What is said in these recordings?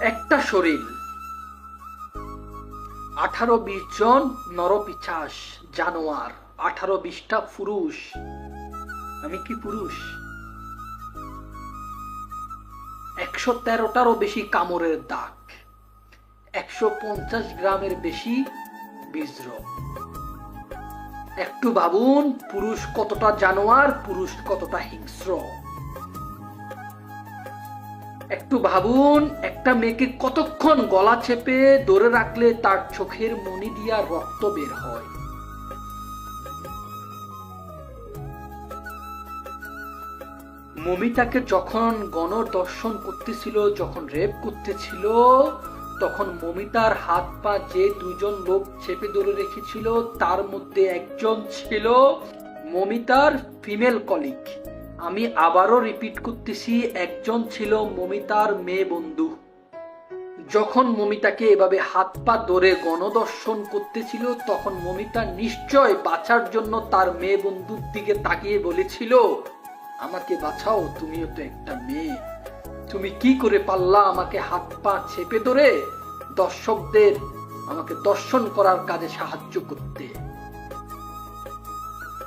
একটা শরীর। আঠারো বিশ জন নরপিচাস জানোয়ার। আঠারো বিশটা পুরুষ। আমি কি পুরুষ? একশো তেরোটারও বেশি কামড়ের দাগ। একশো পঞ্চাশ গ্রামের বেশি বীজরোগ। একটু ভাবুন, পুরুষ কতটা জানোয়ার, পুরুষ কতটা হিংস্র। একটু ভাবুন, একটা মেয়েকে কতক্ষণ গলা চেপে ধরে রাখলে তার চোখের মনি দিয়া রক্ত বের হয়? মমিতাকে যখন গণদর্শন করতেছিল, যখন রেপ করতেছিল, তখন মমিতার হাত পা যে দুজন লোক চেপে ধরে রেখেছিল, তার মধ্যে একজন ছিল মমিতার ফিমেল কলিগ। আমি আবারও রিপিট করতেছি, একজন ছিল মমিতার মেয়ে বন্ধু। যখন মমিতাকে এভাবে হাত পা ধরে গণদর্শন করতেছিল, তখন মমিতা নিশ্চয় বাঁচার জন্য তার মেয়ে বন্ধুর দিকে তাকিয়ে বলেছিল, আমাকে বাঁচাও, তুমিও তো একটা মেয়ে। তুমি কি করে পারলা আমাকে হাত পা চেপে ধরে দর্শকদের, আমাকে দর্শন করার কাজে সাহায্য করতে?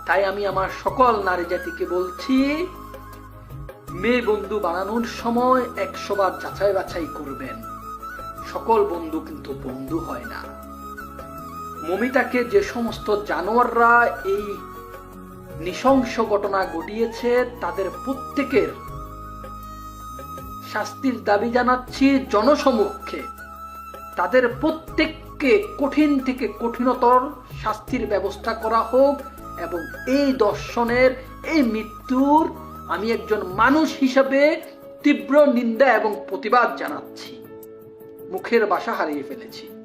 তাই আমি আমার সকল নারী জাতিকে বলছি, মেয়ে বন্ধু বানানোর সময় একশো বার যাচাই বাছাই করবেন। সকল বন্ধু কিন্তু বন্ধু হয় না। মমিতাকে যে সমস্ত জানোয়াররা এই নৃশংস ঘটনা ঘটিয়েছে, তাদের প্রত্যেকের শাস্তির দাবি জানাচ্ছি জনসমক্ষে। তাদের প্রত্যেককে কঠিন থেকে কঠিনতর শাস্তির ব্যবস্থা করা হোক এবং এই দর্শনের এই মৃত্যুর আমি একজন মানুষ হিসাবে তীব্র নিন্দা এবং প্রতিবাদ জানাচ্ছি। মুখের বাসা হারিয়ে ফেলেছি।